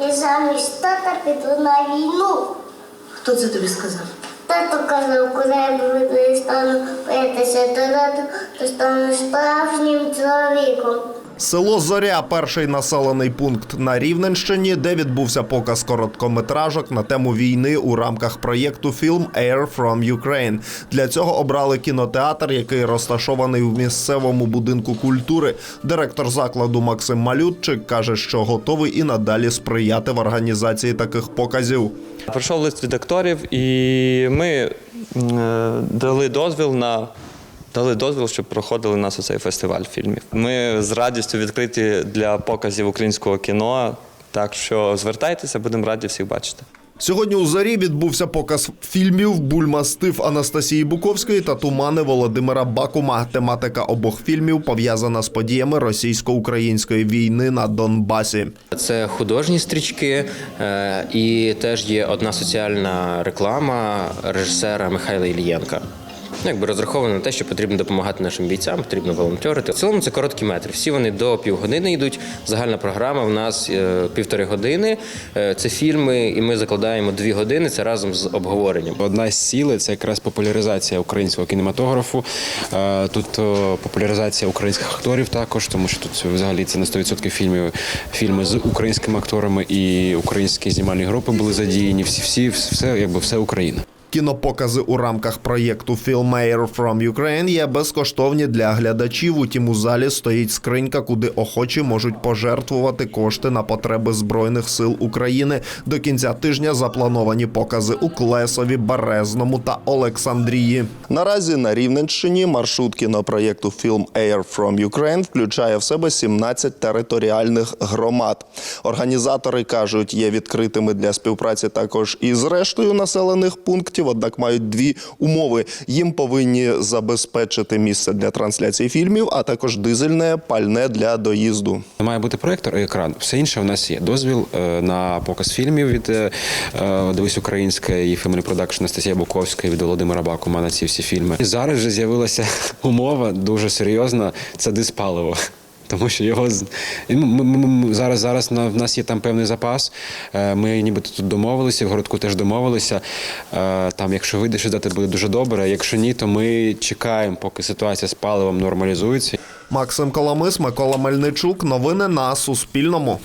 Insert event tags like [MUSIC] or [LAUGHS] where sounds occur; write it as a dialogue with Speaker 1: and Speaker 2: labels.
Speaker 1: і замість тата піду на війну.
Speaker 2: Хто це тобі сказав?
Speaker 1: Тато казав, коли я перестану боятися тату, то стану справжнім чоловіком.
Speaker 3: Село Зоря перший населений пункт на Рівненщині, де відбувся показ короткометражок на тему війни у рамках проєкту фільм Air from Ukraine. Для цього обрали кінотеатр, який розташований в місцевому будинку культури. Директор закладу Максим Малютчик каже, що готовий і надалі сприяти в організації таких показів.
Speaker 4: Прийшов лист від акторів, і ми е, дали дозвіл на. Дали дозвіл, щоб проходили нас у цей фестиваль фільмів. Ми з радістю відкриті для показів українського кіно. Так що звертайтеся, будемо раді всіх бачити.
Speaker 3: Сьогодні у зарі відбувся показ фільмів Бульмастив Анастасії Буковської та Тумани Володимира Бакума. Тематика обох фільмів пов'язана з подіями російсько-української війни на Донбасі.
Speaker 5: Це художні стрічки, е, і теж є одна соціальна реклама режисера Михайла Ілієнка. Ну, Якби розраховано на те, що потрібно допомагати нашим бійцям, потрібно волонтерити. В цілому це короткі метри. Всі вони до півгодини йдуть. Загальна програма в нас е, півтори години. Е, Це фільми, і ми закладаємо дві години. Це разом з обговоренням.
Speaker 6: Одна з цілей це якраз популяризація українського кінематографу. Е, Тут популяризація українських акторів також, тому що тут взагалі це на 100% фільмів, фільми з українськими акторами і українські знімальні групи були задіяні. Всі, всі, все, якби все Україна.
Speaker 3: Кінопокази у рамках проєкту Film Air from Ukraine є безкоштовні для глядачів. Утім, у залі стоїть скринька, куди охочі можуть пожертвувати кошти на потреби збройних сил України. До кінця тижня заплановані покази у Клесові, Березному та Олександрії. Наразі на Рівненщині маршрут кінопроєкту Film Air from Ukraine включає в себе 17 територіальних громад. Організатори кажуть, є відкритими для співпраці також і з рештою населених пунктів. Однак мають дві умови: їм повинні забезпечити місце для трансляції фільмів, а також дизельне пальне для доїзду.
Speaker 6: Має бути проєктор і екран. Все інше в нас є. Дозвіл е, на показ фільмів від е, е, Дивись Українська і Family Production Анастасія Буковська від Володимира Бакума на ці всі фільми. І зараз вже з'явилася [LAUGHS] умова дуже серйозна. Це диспаливо. Тому що його ми, ми, ми- зараз, зараз на, в нас є там певний запас. Е, Ми нібито тут домовилися, в городку теж домовилися. Е, Там, якщо вийде щось дати, буде дуже добре. Якщо ні, то ми чекаємо, поки ситуація з паливом нормалізується.
Speaker 3: Максим Коломис, Микола Мельничук. Новини на Суспільному.